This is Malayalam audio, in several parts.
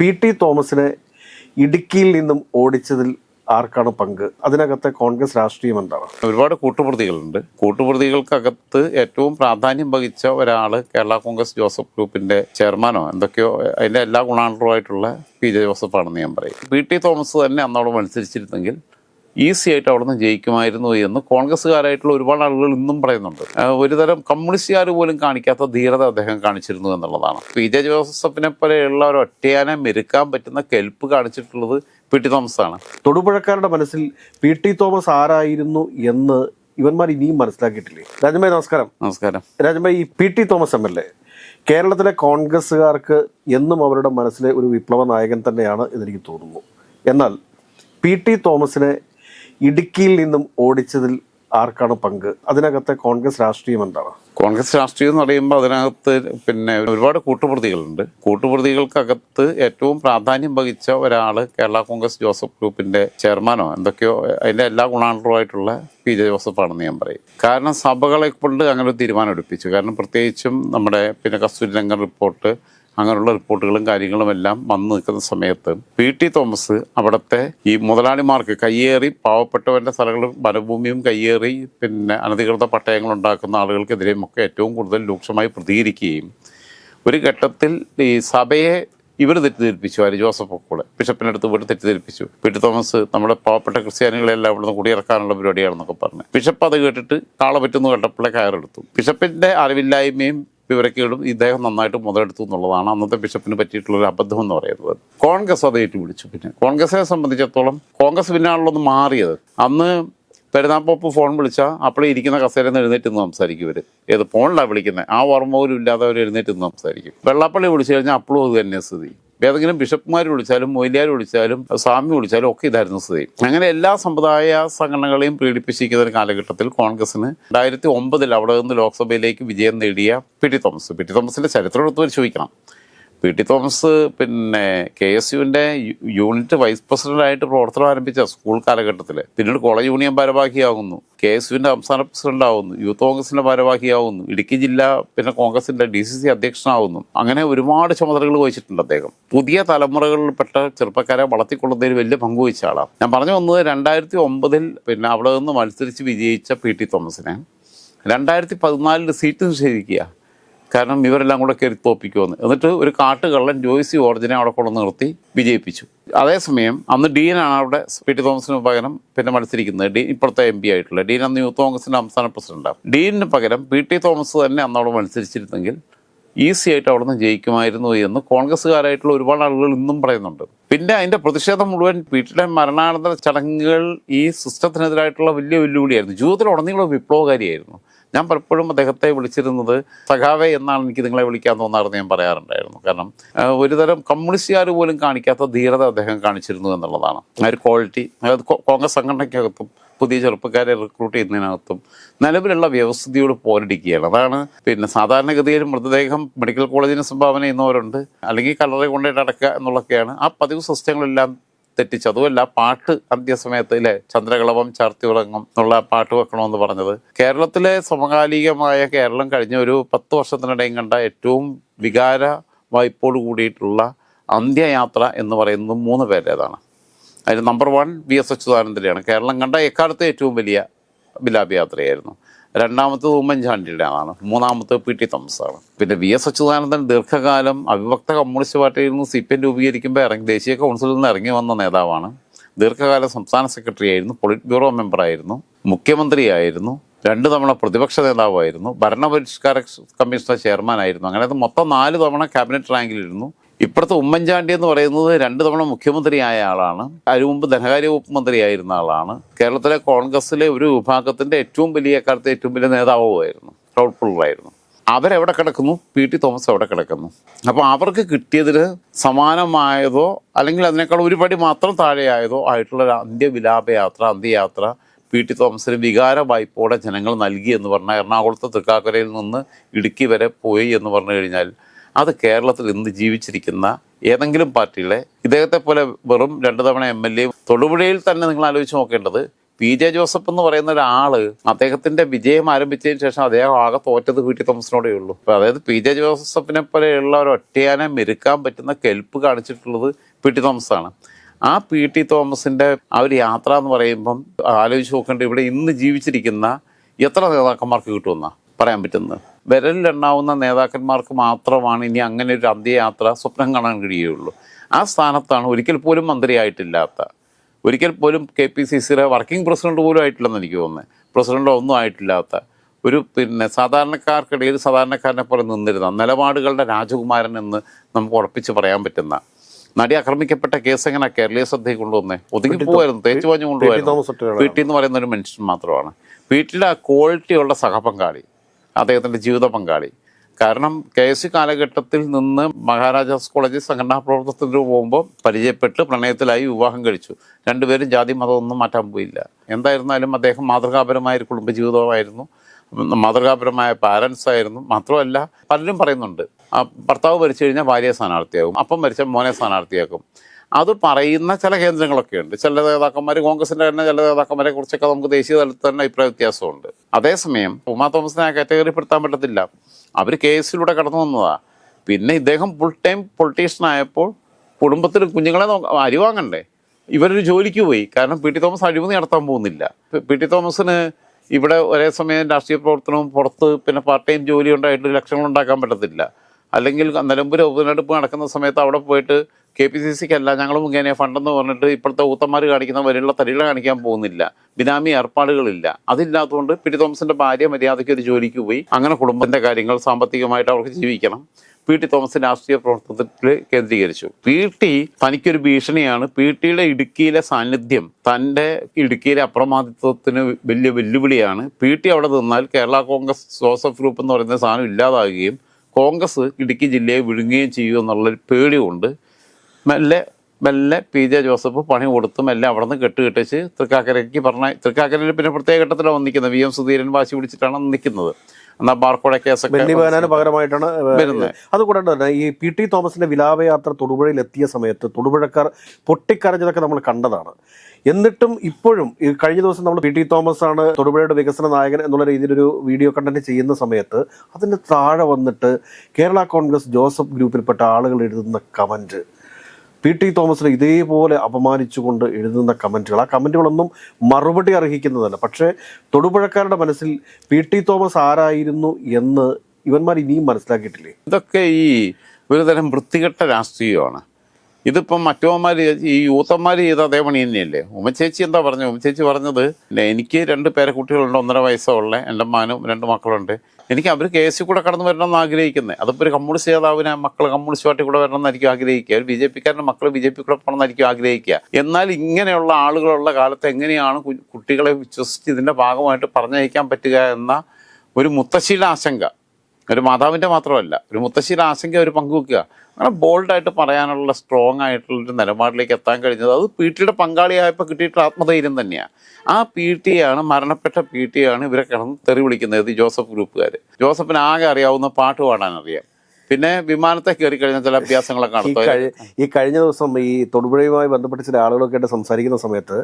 പി ടി തോമസിനെ ഇടുക്കിയിൽ നിന്നും ഓടിച്ചതിൽ ആർക്കാണ് പങ്ക്? അതിനകത്തെ കോൺഗ്രസ് രാഷ്ട്രീയം എന്താണ്? ഒരുപാട് കൂട്ടുപ്രതികളുണ്ട്. കൂട്ടുപ്രതികൾക്കകത്ത് ഏറ്റവും പ്രാധാന്യം വഹിച്ച ഒരാൾ കേരള കോൺഗ്രസ് ജോസഫ് ഗ്രൂപ്പിന്റെ ചെയർമാനോ എന്തൊക്കെയോ അതിന്റെ എല്ലാ ഗുണാണറുമായിട്ടുള്ള പി ജെ ജോസഫ് ആണെന്ന് ഞാൻ പറയും. പി ടി തോമസ് തന്നെ അന്നോളം മത്സരിച്ചിരുന്നെങ്കിൽ ഈസി ആയിട്ട് അവിടുന്ന് ജയിക്കുമായിരുന്നു എന്ന് കോൺഗ്രസ്സുകാരായിട്ടുള്ള ഒരുപാട് ആളുകൾ ഇന്നും പറയുന്നുണ്ട്. ഒരുതരം കമ്മ്യൂണിസ്റ്റുകാർ പോലും കാണിക്കാത്ത ധീരത അദ്ദേഹം കാണിച്ചിരുന്നു എന്നുള്ളതാണ്. പി ജെ ജോസഫിനെ പോലെയുള്ള ഒരു ഒറ്റയാനെ മെരുക്കാൻ പറ്റുന്ന കെൽപ്പ് കാണിച്ചിട്ടുള്ളത് പി ടി തോമസ് ആണ് തൊടുപുഴക്കാരുടെ മനസ്സിൽ പി ടി തോമസ് ആരായിരുന്നു എന്ന് ഇവന്മാർ ഇനിയും മനസ്സിലാക്കിയിട്ടില്ലേ? രാജൻഭായ് നമസ്കാരം. നമസ്കാരം. രാജൻഭായ് ഈ P T Thomas M L A കേരളത്തിലെ കോൺഗ്രസ്സുകാർക്ക് എന്നും അവരുടെ മനസ്സിലെ ഒരു വിപ്ലവ നായകൻ തന്നെയാണ് എന്നെനിക്ക് തോന്നുന്നു. എന്നാൽ പി ടി തോമസിനെ ഇടുക്കിയിൽ നിന്നും ഓടിച്ചതിൽ ആർക്കാണ് പങ്ക്? അതിനകത്തെ കോൺഗ്രസ് രാഷ്ട്രീയം എന്താണ്? കോൺഗ്രസ് രാഷ്ട്രീയം എന്ന് പറയുമ്പോൾ അതിനകത്ത് പിന്നെ ഒരുപാട് കൂട്ടുപ്രതികളുണ്ട്. കൂട്ടുപ്രതികൾക്കകത്ത് ഏറ്റവും പ്രാധാന്യം വഹിച്ച ഒരാൾ കേരള കോൺഗ്രസ് ജോസഫ് ഗ്രൂപ്പിന്റെ ചെയർമാനോ എന്തൊക്കെയോ അതിന്റെ എല്ലാ ഗുണാണറുമായിട്ടുള്ള പി ജെ ജോസഫാണെന്ന് ഞാൻ പറയും. കാരണം സഭകളെ കൊണ്ട് അങ്ങനെ ഒരു തീരുമാനം എടുപ്പിച്ചു. കാരണം പ്രത്യേകിച്ചും നമ്മുടെ പിന്നെ കസ്തൂരി രംഗൻ റിപ്പോർട്ട് അങ്ങനെയുള്ള റിപ്പോർട്ടുകളും കാര്യങ്ങളും എല്ലാം വന്നു നിൽക്കുന്ന സമയത്ത് പി ടി തോമസ് അവിടുത്തെ ഈ മുതലാളിമാർക്ക് കയ്യേറി പാവപ്പെട്ടവരുടെ സ്ഥലങ്ങളും വനഭൂമിയും കയ്യേറി പിന്നെ അനധികൃത പട്ടയങ്ങൾ ഉണ്ടാക്കുന്ന ആളുകൾക്കെതിരെയും ഒക്കെ ഏറ്റവും കൂടുതൽ രൂക്ഷമായി പ്രതികരിക്കുകയും ഒരു ഘട്ടത്തിൽ ഈ സഭയെ ഇവർ തെറ്റിദ്ധരിപ്പിച്ചു ആര്? ജോസഫ് കൂടെ ബിഷപ്പിനടുത്ത് പോയിട്ട് തെറ്റിദ്ധരിപ്പിച്ചു. പി ടി തോമസ് നമ്മുടെ പാവപ്പെട്ട ക്രിസ്ത്യാനികളെല്ലാം ഇവിടുന്ന് കുടിയിറക്കാനുള്ള പരിപാടിയാണെന്നൊക്കെ പറഞ്ഞു. ബിഷപ്പ് അത് കേട്ടിട്ട് കാള പറ്റുന്നു കേട്ടപ്പോഴേ കയറെടുത്തു. ബിഷപ്പിന്റെ അറിവില്ലായ്മയും വിവരക്കേടും ഇദ്ദേഹം നന്നായിട്ട് മുതലെടുത്തു എന്നുള്ളതാണ് അന്നത്തെ ബിഷപ്പിന് പറ്റിയിട്ടുള്ളൊരു അബദ്ധം എന്ന് പറയുന്നത്. കോൺഗ്രസ് അത് ഏറ്റുപിടിച്ചു പിന്നെ. കോൺഗ്രസിനെ സംബന്ധിച്ചിടത്തോളം കോൺഗ്രസ് പിന്നാണല്ലോ ഒന്ന് മാറിയത്. അന്ന് പെരുന്നാപ്പോപ്പ് ഫോൺ വിളിച്ചാൽ അപ്പോഴേ ഇരിക്കുന്ന കസേരയിൽ എഴുന്നേറ്റ് നിന്ന് സംസാരിക്കും ഇവർ ഏത് ഫോണിലാണ് വിളിക്കുന്നത് ആ ഓർമ്മ പോലും ഇല്ലാതെ അവർ എഴുന്നേറ്റ് നിന്ന് സംസാരിക്കും. വെള്ളാപ്പള്ളി വിളിച്ചു കഴിഞ്ഞാൽ അപ്പോഴും അത് തന്നെ സ്ഥിതി. ഏതെങ്കിലും ബിഷപ്പുമാർ വിളിച്ചാലും മൊയിലിയാർ വിളിച്ചാലും സ്വാമി വിളിച്ചാലും ഒക്കെ ഇതായിരുന്നു സ്ഥിതി. അങ്ങനെ എല്ലാ സമുദായ സംഘടനകളെയും പീഡിപ്പിച്ചിരിക്കുന്ന ഒരു കാലഘട്ടത്തിൽ കോൺഗ്രസിന് രണ്ടായിരത്തി ഒമ്പതിൽ അവിടെ നിന്ന് ലോക്സഭയിലേക്ക് വിജയം നേടിയ P T Thomas. P T തോമസിന്റെ ചരിത്രം എടുത്ത് പരിശോധിക്കണം. പി ടി തോമസ് പിന്നെ കെ എസ് യുവിന്റെ യൂണിറ്റ് വൈസ് പ്രസിഡന്റായിട്ട് പ്രവർത്തനം ആരംഭിച്ച സ്കൂൾ കാലഘട്ടത്തിൽ പിന്നീട് കോളേജ് യൂണിയൻ ഭാരവാഹിയാകുന്നു. കെ എസ് യുവിന്റെ സംസ്ഥാന പ്രസിഡന്റ് ആവുന്നു യൂത്ത് കോൺഗ്രസിന്റെ ഭാരവാഹിയാവുന്നു ഇടുക്കി ജില്ല പിന്നെ കോൺഗ്രസിന്റെ ഡി സി സി അധ്യക്ഷനാവുന്നു അങ്ങനെ ഒരുപാട് ചുമതലകൾ വഹിച്ചിട്ടുണ്ട് അദ്ദേഹം. പുതിയ തലമുറകളിൽപ്പെട്ട ചെറുപ്പക്കാരെ വളർത്തിക്കൊള്ളുന്നതിൽ വലിയ പങ്ക് ആളാണ്. ഞാൻ പറഞ്ഞു വന്നത് രണ്ടായിരത്തി ഒമ്പതിൽ പിന്നെ അവിടെ നിന്ന് മത്സരിച്ച് വിജയിച്ച പി ടി തോമസിനെ. രണ്ടായിരത്തി പതിനാലിൽ സീറ്റ് നിഷേധിക്കുക. കാരണം ഇവരെല്ലാം കൂടെ കയറി തോപ്പിക്കുമെന്ന്. എന്നിട്ട് ഒരു കാട്ടുകള്ളൻ ജോയ്സി ഓർജിനെ അവിടെ കൊണ്ടു നിർത്തി വിജയിപ്പിച്ചു. അതേസമയം അന്ന് ഡീനാണ് അവിടെ പി ടി തോമസിന് പകരം പിന്നെ മത്സരിക്കുന്നത്. ഡീൻ ഇപ്പോഴത്തെ എം പി ആയിട്ടുള്ള ഡീൻ അന്ന് യൂത്ത് കോൺഗ്രസിന്റെ സംസ്ഥാന പ്രസിഡന്റാണ് ഡീനിന് പകരം പി ടി തോമസ് തന്നെ അന്ന് അവിടെ മത്സരിച്ചിരുന്നെങ്കിൽ ഈസി ആയിട്ട് അവിടെ നിന്ന് ജയിക്കുമായിരുന്നു എന്ന് കോൺഗ്രസ്സുകാരായിട്ടുള്ള ഒരുപാട് ആളുകൾ ഇന്നും പറയുന്നുണ്ട്. പിന്നെ അതിന്റെ പ്രതിഷേധം മുഴുവൻ വീട്ടിലെ മരണാനന്തര ചടങ്ങുകൾ ഈ സിസ്റ്റത്തിനെതിരായിട്ടുള്ള വലിയ വെല്ലുവിളിയായിരുന്നു. ജീവിതത്തിൽ ഉടനീളം വിപ്ലവകാരിയായിരുന്നു. ഞാൻ പലപ്പോഴും അദ്ദേഹത്തെ വിളിച്ചിരുന്നത് സഖാവെ എന്നാണ് എനിക്ക് നിങ്ങളെ വിളിക്കാൻ തോന്നാറെന്ന് ഞാൻ പറയാറുണ്ടായിരുന്നു. കാരണം ഒരുതരം കമ്മ്യൂണിസ്റ്റുകാർ പോലും കാണിക്കാത്ത ധീരത അദ്ദേഹം കാണിച്ചിരുന്നു എന്നുള്ളതാണ്. ആ ഒരു ക്വാളിറ്റി അതായത് കോൺഗ്രസ് സംഘടനയ്ക്കകത്തും പുതിയ ചെറുപ്പക്കാരെ റിക്രൂട്ട് ചെയ്യുന്നതിനകത്തും നിലവിലുള്ള വ്യവസ്ഥയോട് പോരടിക്കുകയാണ്. അതാണ് പിന്നെ സാധാരണഗതിയിൽ മൃതദേഹം മെഡിക്കൽ കോളേജിന് സംഭാവന ചെയ്യുന്നവരുണ്ട്. അല്ലെങ്കിൽ കല്ലറ കൊണ്ടുപോയിട്ട് അടക്കുക എന്നുള്ളതൊക്കെയാണ്. ആ പതിവ് സിസ്റ്റങ്ങളെല്ലാം തെറ്റിച്ചു. അതുമല്ല പാട്ട് അന്ത്യസമയത്ത് ഇല്ലേ ചന്ദ്രകളവം ചാർത്തി ഉറങ്ങും എന്നുള്ള പാട്ട് വെക്കണമെന്ന് പറഞ്ഞത്. കേരളത്തിലെ സമകാലികമായ കേരളം കഴിഞ്ഞ ഒരു പത്ത് വർഷത്തിനിടയും കണ്ട ഏറ്റവും വികാര വായ്പോട് കൂടിയിട്ടുള്ള അന്ത്യയാത്ര എന്ന് പറയുന്നത് മൂന്ന് പേരുടേതാണ്. അതിൽ നമ്പർ വൺ വി എസ് അച്യുതാനന്ദന്റെയാണ് കേരളം കണ്ട എക്കാലത്തെ ഏറ്റവും വലിയ വിലാപ യാത്രയായിരുന്നു രണ്ടാമത്തത് ഉമ്മൻചാണ്ടിയുടെ ആണ് മൂന്നാമത്തെ പി ടി തോമസ് ആണ് പിന്നെ വി എസ് അച്യുതാനന്ദൻ ദീർഘകാലം അവിഭക്ത കമ്മ്യൂണിസ്റ്റ് പാർട്ടിയിൽ നിന്ന് സി പി എം രൂപീകരിക്കുമ്പോൾ ഇറങ്ങി ദേശീയ കൗൺസിലിൽ നിന്ന് ഇറങ്ങി വന്ന നേതാവാണ്. ദീർഘകാലം സംസ്ഥാന സെക്രട്ടറി ആയിരുന്നു പൊളിറ്റ് ബ്യൂറോ മെമ്പറായിരുന്നു മുഖ്യമന്ത്രിയായിരുന്നു രണ്ട് തവണ പ്രതിപക്ഷ നേതാവായിരുന്നു ഭരണപരിഷ്കാര കമ്മീഷണർ ചെയർമാനായിരുന്നു അങ്ങനെ മൊത്തം നാല് തവണ ക്യാബിനറ്റ് റാങ്കിലിരുന്നു. ഇപ്പോഴത്തെ ഉമ്മൻചാണ്ടി എന്ന് പറയുന്നത് രണ്ട് തവണ മുഖ്യമന്ത്രി ആയ ആളാണ്. അതിനു മുമ്പ് ധനകാര്യ വകുപ്പ് മന്ത്രിയായിരുന്ന ആളാണ്. കേരളത്തിലെ കോൺഗ്രസിലെ ഒരു വിഭാഗത്തിന്റെ ഏറ്റവും വലിയ കാലത്തെ ഏറ്റവും വലിയ നേതാവുമായിരുന്നു. പ്രൗഡ് പുള്ളറായിരുന്നു അവരെവിടെ കിടക്കുന്നു? പി ടി തോമസ് എവിടെ കിടക്കുന്നു. അപ്പോൾ അവർക്ക് കിട്ടിയതിൽ സമാനമായതോ അല്ലെങ്കിൽ അതിനേക്കാൾ ഒരു പടി മാത്രം താഴെയായതോ ആയിട്ടുള്ള ഒരു അന്ത്യവിലാപയാത്ര അന്ത്യയാത്ര പി ടി തോമസിന് വികാര വായ്പോടെ ജനങ്ങൾ നൽകി എന്ന് പറഞ്ഞാൽ എറണാകുളത്ത് തൃക്കാക്കരയിൽ നിന്ന് ഇടുക്കി വരെ പോയി എന്ന് പറഞ്ഞു കഴിഞ്ഞാൽ അത് കേരളത്തിൽ ഇന്ന് ജീവിച്ചിരിക്കുന്ന ഏതെങ്കിലും പാർട്ടിയിലെ ഇദ്ദേഹത്തെ പോലെ വെറും രണ്ടു തവണ എം എൽ എ തൊടുപുഴയിൽ തന്നെ നിങ്ങൾ ആലോചിച്ച് നോക്കേണ്ടത് പി ജെ ജോസഫ് എന്ന് പറയുന്ന ഒരാൾ അദ്ദേഹത്തിന്റെ വിജയം ആരംഭിച്ചതിന് ശേഷം അദ്ദേഹം ആകെ തോറ്റത് വീട്ടി തോമസിനോടേ ഉള്ളൂ. അപ്പൊ അതായത് പി ജെ ജോസഫിനെ പോലെയുള്ള ഒരു ഒറ്റയാനെ മെരുക്കാൻ പറ്റുന്ന കെൽപ്പ് കാണിച്ചിട്ടുള്ളത് പി ടി തോമസ് ആണ് ആ പി ടി തോമസിന്റെ ആ ഒരു യാത്ര എന്ന് പറയുമ്പം ആലോചിച്ച് നോക്കേണ്ട ഇവിടെ ഇന്ന് ജീവിച്ചിരിക്കുന്ന എത്ര നേതാക്കന്മാർക്ക് കിട്ടുമെന്നാ പറയാൻ പറ്റുന്നത്? വിരലിലെണ്ണാവുന്ന നേതാക്കന്മാർക്ക് മാത്രമാണ് ഇനി അങ്ങനെ ഒരു അന്ത്യയാത്ര സ്വപ്നം കാണാൻ കഴിയുള്ളൂ ആ സ്ഥാനത്താണ് ഒരിക്കൽ പോലും മന്ത്രിയായിട്ടില്ലാത്ത ഒരിക്കൽ പോലും കെ പി സി സിയുടെ വർക്കിംഗ് പ്രസിഡന്റ് പോലും ആയിട്ടില്ലെന്ന് എനിക്ക് തോന്നുന്നത് പ്രസിഡന്റോ ഒന്നും ആയിട്ടില്ലാത്ത ഒരു പിന്നെ സാധാരണക്കാർക്കിടയിൽ സാധാരണക്കാരനെ പോലെ നിന്നിരുന്ന നിലപാടുകളുടെ രാജകുമാരൻ എന്ന് നമുക്ക് ഉറപ്പിച്ച് പറയാൻ പറ്റുന്ന നടി ആക്രമിക്കപ്പെട്ട കേസ് എങ്ങനെ കേരളീയ ശ്രദ്ധയിൽ കൊണ്ടുവന്നേ? ഒതുങ്ങി പോകുമായിരുന്നു തേച്ചു പാഞ്ഞു കൊണ്ടുപോയി കൊണ്ടുപോയിരുന്നു ഒറ്റയാളാണ്. പി ടി എന്ന് പറയുന്ന ഒരു മനുഷ്യൻ മാത്രമാണ്. വീട്ടിലെ ആ ക്വാളിറ്റിയുള്ള സഹപങ്കാളി അദ്ദേഹത്തിന്റെ ജീവിത പങ്കാളി. കാരണം കെ എസ് സി കാലഘട്ടത്തിൽ നിന്ന് മഹാരാജാസ് കോളേജിൽ സംഘടനാ പ്രവർത്തനത്തിന് പോകുമ്പോൾ പരിചയപ്പെട്ട് പ്രണയത്തിലായി വിവാഹം കഴിച്ചു. രണ്ടുപേരും ജാതി മതമൊന്നും മാറ്റാൻ പോയില്ല. എന്തായിരുന്നാലും അദ്ദേഹം മാതൃകാപരമായ ഒരു കുടുംബജീവിതമായിരുന്നു. മാതൃകാപരമായ പാരൻസ് ആയിരുന്നു. മാത്രമല്ല പലരും പറയുന്നുണ്ട് ഭർത്താവ് മരിച്ചു കഴിഞ്ഞാൽ ഭാര്യയെ സ്ഥാനാർത്ഥിയാകും അപ്പം മരിച്ച മോനെ സ്ഥാനാർത്ഥിയാക്കും. അത് പറയുന്ന ചില കേന്ദ്രങ്ങളൊക്കെ ഉണ്ട്. ചില നേതാക്കന്മാർ കോൺഗ്രസിന്റെ തന്നെ ചില നേതാക്കന്മാരെ കുറിച്ചൊക്കെ നമുക്ക് ദേശീയ തലത്തിൽ തന്നെ അഭിപ്രായ വ്യത്യാസമുണ്ട്. അതേസമയം ഉമാ തോമസിനെ ആ കാറ്റഗറിപ്പെടുത്താൻ പറ്റത്തില്ല. അവർ കേസിലൂടെ കടന്നു വന്നതാ. പിന്നെ ഇദ്ദേഹം ഫുൾ ടൈം പൊളിറ്റീഷ്യൻ ആയപ്പോൾ കുടുംബത്തിൽ കുഞ്ഞുങ്ങളെ അരി വാങ്ങണ്ടേ? ഇവരൊരു ജോലിക്ക് പോയി. കാരണം പി ടി തോമസ് അഴിമതി നടത്താൻ പോകുന്നില്ല. പി ടി തോമസിന് ഇവിടെ ഒരേ സമയം രാഷ്ട്രീയ പ്രവർത്തനവും പുറത്ത് പിന്നെ പാർട്ട് ടൈം ജോലി ഉണ്ടായിട്ട് ലക്ഷങ്ങൾ ഉണ്ടാക്കാൻ പറ്റത്തില്ല. അല്ലെങ്കിൽ നിലമ്പൂർ ഉപതെരഞ്ഞെടുപ്പ് നടക്കുന്ന സമയത്ത് അവിടെ പോയിട്ട് കെ പി സി സിക്ക് അല്ല ഞങ്ങൾ മുഖേന ഫണ്ടെന്ന് പറഞ്ഞിട്ട് ഇപ്പോഴത്തെ ഊത്തന്മാർ കാണിക്കുന്ന വരെയുള്ള തരികൾ കാണിക്കാൻ പോകുന്നില്ല. ബിനാമി ഏർപ്പാടുകളില്ല. അതില്ലാത്തതുകൊണ്ട് പി ടി തോമസിന്റെ ഭാര്യ മര്യാദയ്ക്ക് ഒരു ജോലിക്ക് പോയി. അങ്ങനെ കുടുംബത്തിന്റെ കാര്യങ്ങൾ സാമ്പത്തികമായിട്ട് അവർക്ക് ജീവിക്കണം. പി ടി തോമസ് രാഷ്ട്രീയ പ്രവർത്തനത്തിൽ കേന്ദ്രീകരിച്ചു. പി ടി തനിക്കൊരു ഭീഷണിയാണ്. പി ടിയുടെ ഇടുക്കിയിലെ സാന്നിധ്യം തന്റെ ഇടുക്കിയിലെ അപ്രമാദിത്വത്തിന് വലിയ വെല്ലുവിളിയാണ്. പി ടി അവിടെ നിന്നാൽ കേരള കോൺഗ്രസ് ജോസഫ് ഗ്രൂപ്പ് എന്ന് പറയുന്ന സാധനം ഇല്ലാതാകുകയും കോൺഗ്രസ് ഇടുക്കി ജില്ലയെ വിഴുങ്ങുകയും ചെയ്യും എന്നുള്ളൊരു പേടികൊണ്ട് മെല്ലെ മെല്ലെ പി ജെ ജോസഫ് പണി കൊടുത്തും എല്ലാം അവിടെ നിന്ന് കെട്ട് കെട്ടിച്ച് തൃക്കാക്കരയ്ക്ക് പറഞ്ഞ തൃക്കാക്കരയിൽ പിന്നെ പ്രത്യേക ഘട്ടത്തിലാണ് വന്നിരിക്കുന്നത് വി എം സുധീരൻ വാശി പിടിച്ചിട്ടാണ് നിൽക്കുന്നത്. എന്നാൽ ബാർക്കോടെ കേസൊക്കെ പകരമായിട്ടാണ് വരുന്നത്. അതുകൂടാണ്ട് തന്നെ ഈ പി ടി തോമസിന്റെ വിലാപയാത്ര തൊടുപുഴയിൽ എത്തിയ സമയത്ത് തൊടുപുഴക്കാർ പൊട്ടിക്കരഞ്ഞതൊക്കെ നമ്മൾ കണ്ടതാണ്. എന്നിട്ടും ഇപ്പോഴും ഈ കഴിഞ്ഞ ദിവസം നമ്മൾ പി ടി തോമസ് ആണ് തൊടുപുഴയുടെ വികസന നായകൻ എന്നുള്ള രീതിയിലൊരു വീഡിയോ കണ്ടന്റ് ചെയ്യുന്ന സമയത്ത് അതിന് താഴെ വന്നിട്ട് കേരള കോൺഗ്രസ് ജോസഫ് ഗ്രൂപ്പിൽപ്പെട്ട ആളുകൾ എഴുതുന്ന കമന്റ്. പി ടി തോമസിനെ ഇതേപോലെ അപമാനിച്ചുകൊണ്ട് എഴുതുന്ന കമന്റുകൾ. ആ കമന്റുകളൊന്നും മറുപടി അർഹിക്കുന്നതല്ല. പക്ഷേ തൊടുപുഴക്കാരുടെ മനസ്സിൽ പി ടി തോമസ് ആരായിരുന്നു എന്ന് ഇവന്മാർ ഇനിയും മനസ്സിലാക്കിയിട്ടില്ലേ? ഇതൊക്കെ ഈ ഒരുതരം വൃത്തികെട്ട രാഷ്ട്രീയമാണ്. ഇതിപ്പം മറ്റവന്മാർ ഈ യൂത്തന്മാർ ചെയ്ത അതേ പണി തന്നെയല്ലേ? ഉമ്മച്ചേച്ചി എന്താ പറഞ്ഞു ഉമ്മച്ചേച്ചി പറഞ്ഞത് "ഇല്ല, എനിക്ക് രണ്ട് പേരെ കുട്ടികളുണ്ട് ഒന്നര വയസ്സുള്ള എന്റെ മാനും രണ്ട് മക്കളുണ്ട്. എനിക്ക് അവർ കെ എസ് കൂടെ കടന്നു വരണം എന്ന് ആഗ്രഹിക്കുന്നത് അതിപ്പോൾ ഒരു കമ്മ്യൂണിസ്റ്റ് നേതാവിനെ മക്കൾ കമ്മ്യൂണിസ്റ്റ് പാർട്ടി കൂടെ വരണം എന്നായിരിക്കും ആഗ്രഹിക്കുക. ഒരു ബി ജെ പിക്കാരന്റെ മക്കൾ ബി ജെ പി കൂടെ പോകണം എന്നായിരിക്കും ആഗ്രഹിക്കുക. എന്നാൽ ഇങ്ങനെയുള്ള ആളുകളുള്ള കാലത്ത് എങ്ങനെയാണ് കുട്ടികളെ വിശ്വസിച്ച് ഇതിന്റെ ഭാഗമായിട്ട് പറഞ്ഞയക്കാൻ പറ്റുക എന്ന ഒരു മുത്തശ്ശിയുടെ ആശങ്ക. ഒരു മാതാവിന്റെ മാത്രമല്ല ഒരു മുത്തശ്ശിയുടെ ആശങ്ക അവർ പങ്കുവെക്കുക. അങ്ങനെ ബോൾഡായിട്ട് പറയാനുള്ള സ്ട്രോങ് ആയിട്ടുള്ള ഒരു നിലപാടിലേക്ക് എത്താൻ കഴിഞ്ഞത് അത് പി ടിയുടെ പങ്കാളിയായപ്പോൾ കിട്ടിയിട്ടുള്ള ആത്മധൈര്യം തന്നെയാണ് ആ പി ടിയാണ് മരണപ്പെട്ട പി ടിയാണ് ഇവരെ കിടന്ന് തെറി വിളിക്കുന്നത് ജോസഫ് ഗ്രൂപ്പുകാർ ജോസഫിന് ആകെ അറിയാവുന്ന പാട്ട് പാടാൻ അറിയാം പിന്നെ വിമാനത്തെ കയറി കഴിഞ്ഞ ചില അഭ്യാസങ്ങളൊക്കെ ഈ ഈ കഴിഞ്ഞ ദിവസം ഈ തൊടുപുഴയുമായി ബന്ധപ്പെട്ട് ചില ആളുകളൊക്കെ ആയിട്ട് സംസാരിക്കുന്ന സമയത്ത്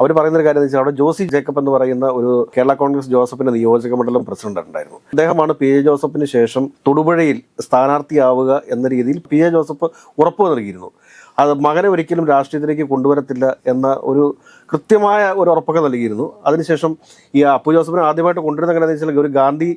അവർ പറയുന്ന ഒരു കാര്യം വെച്ചാൽ അവിടെ ജോസി ജേക്കബ് എന്ന് പറയുന്ന ഒരു കേരള കോൺഗ്രസ് ജോസഫിന്റെ നിയോജക മണ്ഡലം പ്രസിഡന്റ് ഉണ്ടായിരുന്നു. അദ്ദേഹമാണ് പി എ ജോസഫിന് ശേഷം തൊടുപുഴയിൽ സ്ഥാനാർത്ഥിയാവുക എന്ന രീതിയിൽ പി എ ജോസഫ് ഉറപ്പ് നൽകിയിരുന്നു. അത് മകനെ ഒരിക്കലും രാഷ്ട്രീയത്തിലേക്ക് കൊണ്ടുവരത്തില്ല എന്ന ഒരു കൃത്യമായ ഒരു ഉറപ്പൊക്കെ നൽകിയിരുന്നു. അതിനുശേഷം ഈ അപ്പു ജോസഫിനെ ആദ്യമായിട്ട് കൊണ്ടുവരുന്ന എങ്ങനെയാണെന്ന് വെച്ചാൽ ഒരു ഗാന്ധി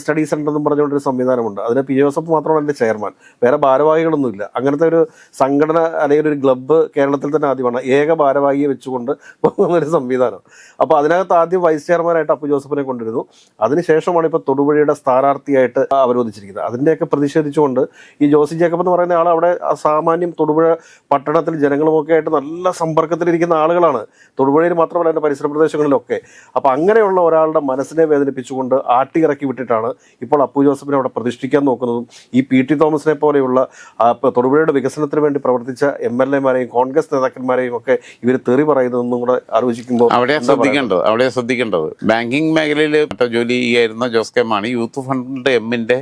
സ്റ്റഡി സെന്റർ എന്നും പറഞ്ഞുകൊണ്ടൊരു സംവിധാനമുണ്ട്. അതിന് പി ജോസഫ് മാത്രമാണ് എന്റെ ചെയർമാൻ. വേറെ ഭാരവാഹികളൊന്നുമില്ല. അങ്ങനത്തെ ഒരു സംഘടന അല്ലെങ്കിൽ ഒരു ക്ലബ്ബ് കേരളത്തിൽ തന്നെ ആദ്യമാണ്. ഏക ഭാരവാഹിയെ വെച്ചുകൊണ്ട് പോകുന്ന ഒരു സംവിധാനം. അപ്പോൾ അതിനകത്ത് ആദ്യം വൈസ് ചെയർമാനായിട്ട് അപ്പു ജോസഫിനെ കൊണ്ടുവരുന്നു. അതിനുശേഷമാണ് ഇപ്പോൾ തൊടുപുഴയുടെ സ്ഥാനാർത്ഥിയായിട്ട് അവരോധിച്ചിരിക്കുന്നത്. അതിന്റെയൊക്കെ പ്രതിഷേധിച്ചുകൊണ്ട് ഈ ജോസി ജേക്കബ് എന്ന് പറയുന്ന ആൾ അവിടെ സാമാന്യം തൊടുപുഴ പട്ടണത്തിൽ ജനങ്ങളുമൊക്കെ ആയിട്ട് നല്ല സമ്പർക്കത്തിലിരിക്കുന്ന ആളുകളാണ്. തൊടുപുഴയിൽ മാത്രമല്ല എന്റെ പരിസര പ്രദേശങ്ങളിലൊക്കെ. അപ്പോൾ അങ്ങനെയുള്ള ഒരാളുടെ മനസ്സിനെ വേദനിപ്പിച്ചുകൊണ്ട് ആട്ടിയിറക്കി വിട്ടിട്ടാണ് ഇപ്പോൾ അപ്പു ജോസഫിനെ അവിടെ പ്രതിഷ്ഠിക്കാൻ നോക്കുന്നതും ഈ പി ടി തോമസിനെ പോലെയുള്ള തൊടുപുഴയുടെ വികസനത്തിന് വേണ്ടി പ്രവർത്തിച്ച എം എൽ എമാരെയും കോൺഗ്രസ് നേതാക്കന്മാരെയും ഒക്കെ ഇവർ തെറി പറയുന്നതെന്നും കൂടെ ആലോചിക്കുമ്പോൾ അവിടെ ശ്രദ്ധിക്കേണ്ടത്? അവിടെ ശ്രദ്ധിക്കേണ്ടത്? ബാങ്കിങ് മേഖലയിൽ ജോലി ചെയ്യായിരുന്ന Jose K Mani youth front എമ്മിന്റെ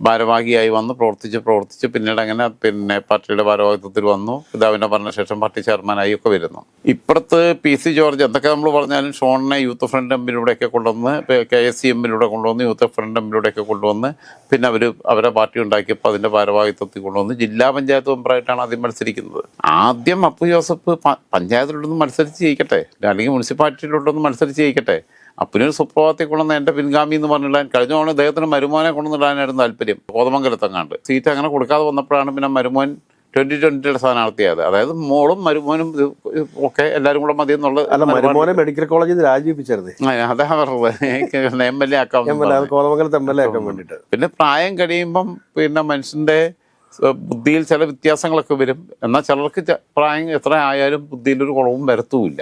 ഭാരവാഹിയായി വന്നു പ്രവർത്തിച്ച് പ്രവർത്തിച്ച് പിന്നീട് അങ്ങനെ പിന്നെ പാർട്ടിയുടെ ഭാരവാഹിത്വത്തിൽ വന്നു. പിതാവിന്റെ പറഞ്ഞ ശേഷം പാർട്ടി ചെയർമാനായി ഒക്കെ വരുന്നു. ഇപ്പുറത്ത് പി സി ജോർജ് എന്തൊക്കെ നമ്മൾ പറഞ്ഞാലും ഷോണിനെ യൂത്ത് ഫ്രണ്ട് എമ്മിലൂടെയൊക്കെ കൊണ്ടുവന്ന് കെ എസ് സി എമ്മിലൂടെ കൊണ്ടുവന്ന് യൂത്ത് ഫ്രണ്ട് എമ്മിലൂടെയൊക്കെ കൊണ്ടുവന്ന് പിന്നെ അവർ അവരെ പാർട്ടി ഉണ്ടാക്കിയപ്പോൾ അതിന്റെ ഭാരവാഹിത്വത്തിൽ കൊണ്ടുവന്ന് ജില്ലാ പഞ്ചായത്ത് മെമ്പറായിട്ടാണ് ആദ്യം മത്സരിക്കുന്നത്. ആദ്യം അപ്പു ജോസഫ് പ- പഞ്ചായത്തിലോട്ടൊന്ന് മത്സരിച്ച് ജയിക്കട്ടെ. അല്ലെങ്കിൽ മുനിസിപ്പാലിറ്റിയിലോട്ടൊന്ന് മത്സരിച്ച് ജയിക്കട്ടെ. അപ്പനൊരു സുപ്രഭാതത്തിൽ കൊണ്ടുവന്ന എന്റെ പിൻഗാമി എന്ന് പറഞ്ഞിടാൻ കഴിഞ്ഞ തവണ അദ്ദേഹത്തിന് മരുമോനെ കൊണ്ടുവന്നിടാനായിരുന്നു താല്പര്യം. കോതമംഗലത്തെങ്ങാണ്ട് സീറ്റ് അങ്ങനെ കൊടുക്കാതെ വന്നപ്പോഴാണ് പിന്നെ മരുമോൻ ട്വന്റി ട്വന്റിയുടെ സ്ഥാനാർത്ഥിയായത്. അതായത് മോളും മരുമോനും ഒക്കെ എല്ലാവരും കൂടെ മതി എന്നുള്ള അല്ല മരുമോനെ മെഡിക്കൽ കോളേജിൽ നിന്ന് രാജിവെപ്പിച്ചായിരുന്നേ ആ, അതാ പറഞ്ഞത്. എം എൽ എ ആക്കാൻ എം കോതമംഗലത്ത് എം എൽ എ ആക്കാൻ വേണ്ടിയിട്ട്. പിന്നെ പ്രായം കഴിയുമ്പം പിന്നെ മനുഷ്യന്റെ ബുദ്ധിയിൽ ചില വ്യത്യാസങ്ങളൊക്കെ വരും. എന്നാൽ ചിലർക്ക് പ്രായം എത്ര ആയാലും ബുദ്ധിയിൽ ഒരു കുറവും വരത്തുമില്ല.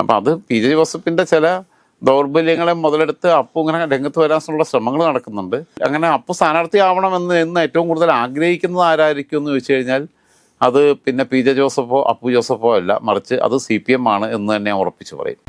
അപ്പം അത് പി ജെ ജോസഫിന്റെ ചില ദൗർബല്യങ്ങളെ മുതലെടുത്ത് അപ്പു ഇങ്ങനെ രംഗത്ത് വരാനുള്ള ശ്രമങ്ങൾ നടക്കുന്നുണ്ട്. അങ്ങനെ അപ്പു സ്ഥാനാർത്ഥിയാവണമെന്ന് എന്ന് ഏറ്റവും കൂടുതൽ ആഗ്രഹിക്കുന്നത് ആരായിരിക്കും എന്ന് ചോദിച്ചു കഴിഞ്ഞാൽ അത് പിന്നെ പി ജെ ജോസഫോ അപ്പു ജോസഫോ അല്ല. മറിച്ച് അത് സി പി എം ആണ് എന്ന് തന്നെ ഉറപ്പിച്ചു പറയും.